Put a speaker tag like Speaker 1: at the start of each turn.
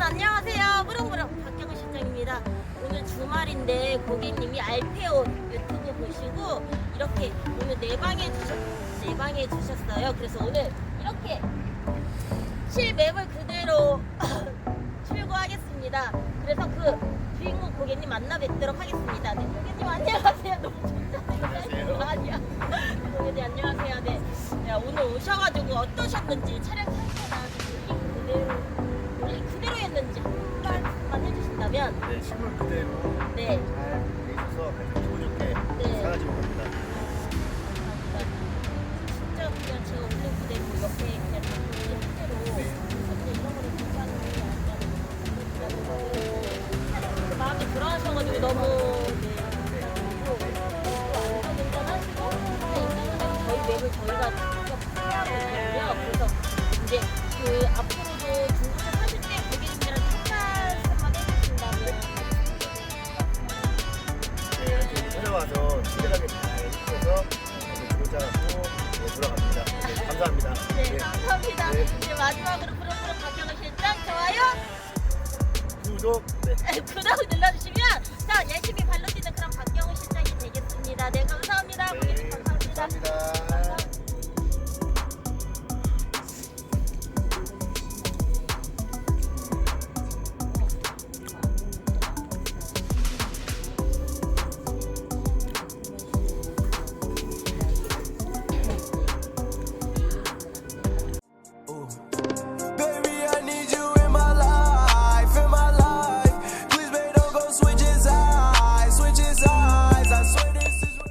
Speaker 1: 안녕하세요. 무릉무릉 박경은 실장입니다. 오늘 주말인데 고객님이 알페오 유튜브 보시고 이렇게 오늘 내방해 주셨 내방해 주셨어요. 그래서 오늘 이렇게 실맵을 그대로 출고하겠습니다. 그래서 그 주인공 고객님 만나 뵙도록 하겠습니다. 네, 고객님 안녕하세요. 너무 좋다. 아니야. 고객님 안녕하세요. 네. 야, 오늘 오셔가지고 어떠셨는지 차량 상태나 그대로
Speaker 2: 실물 그대로
Speaker 1: 네.
Speaker 2: 잘 해주셔서 가장 기분 좋게
Speaker 1: 네.
Speaker 2: 사가지고 갑니다.
Speaker 1: 진짜 그냥 제가 오늘 그대로 옆에 그냥 그대로
Speaker 2: 네.
Speaker 1: 그냥 이런 거를 괜찮은 게 아니라 마음에 들어하셔가지고 너무 저희 맵을 저희가 직접 소개하고 있거든요. 그래서
Speaker 2: 찾아와서 친절하게 잘 해주셔서 조자고 네, 돌아갑니다. 네, 감사합니다.
Speaker 1: 네, 감사합니다.
Speaker 2: 네.
Speaker 1: 이제 마지막으로 부릉부릉 박경호 실장 좋아요.
Speaker 2: 구독, 네.
Speaker 1: 구독 눌러주시면 자 열심히 발로 뛰는 그런 박경호 실장이 되겠습니다. 네 감사합니다. 고객님
Speaker 2: 네,
Speaker 1: 감사합니다.
Speaker 2: 감사합니다.